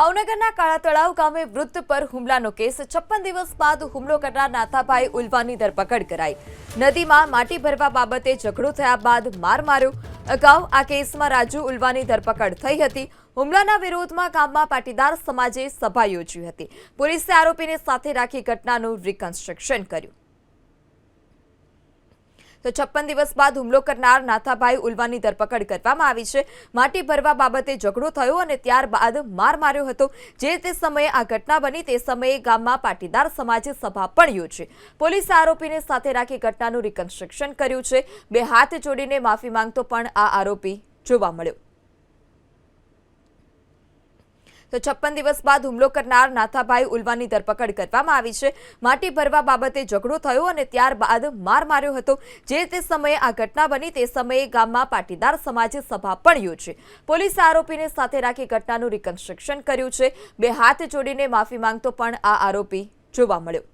ભાવનગરના કાળા તળાવ ગામે વૃદ્ધ પર હુમલાનો કેસ. છપ્પન દિવસ બાદ હુમલો કરનાર નાથાભાઈ ઉલવાની ધરપકડ કરાઈ. નદીમાં માટી ભરવા બાબતે ઝઘડો થયા બાદ માર માર્યો. અગાઉ આ કેસમાં રાજુ ઉલવાની ધરપકડ થઈ હતી. હુમલાના વિરોધમાં ગામમાં પાટીદાર સમાજે સભા યોજી હતી. પોલીસે આરોપીને સાથે રાખી ઘટનાનું રિકન્સ્ટ્રક્શન કર્યું. તો છપ્પન દિવસ બાદ હુમલો કરનાર નાથાભાઈ ઉલવાની ધરપકડ કરવામાં આવી છે. માટી ભરવા બાબતે ઝઘડો થયો અને ત્યારબાદ માર માર્યો હતો. જે તે સમયે આ ઘટના બની તે સમયે ગામમાં પાટીદાર સમાજે સભા પણ યોજી પોલીસે આરોપીને સાથે રાખી ઘટનાનું રિકન્સ્ટ્રક્શન કર્યું છે. બે હાથ જોડીને માફી માંગતો પણ આ આરોપી જોવા મળ્યો. તો છપ્પન દિવસ બાદ હુમલો કરનાર નાથાભાઈ ઉલવાની ધરપકડ કરવામાં આવી છે. માટી ભરવા બાબતે ઝઘડો થયો અને ત્યારબાદ માર માર્યો હતો. જે તે સમયે આ ઘટના બની તે સમયે ગામમાં પાટીદાર સમાજે સભા પણ યોજી. પોલીસે આરોપીને સાથે રાખી ઘટનાનું રિકન્સ્ટ્રક્શન કર્યું છે. બે હાથ જોડીને માફી માંગતો પણ આ આરોપી જોવા મળ્યો.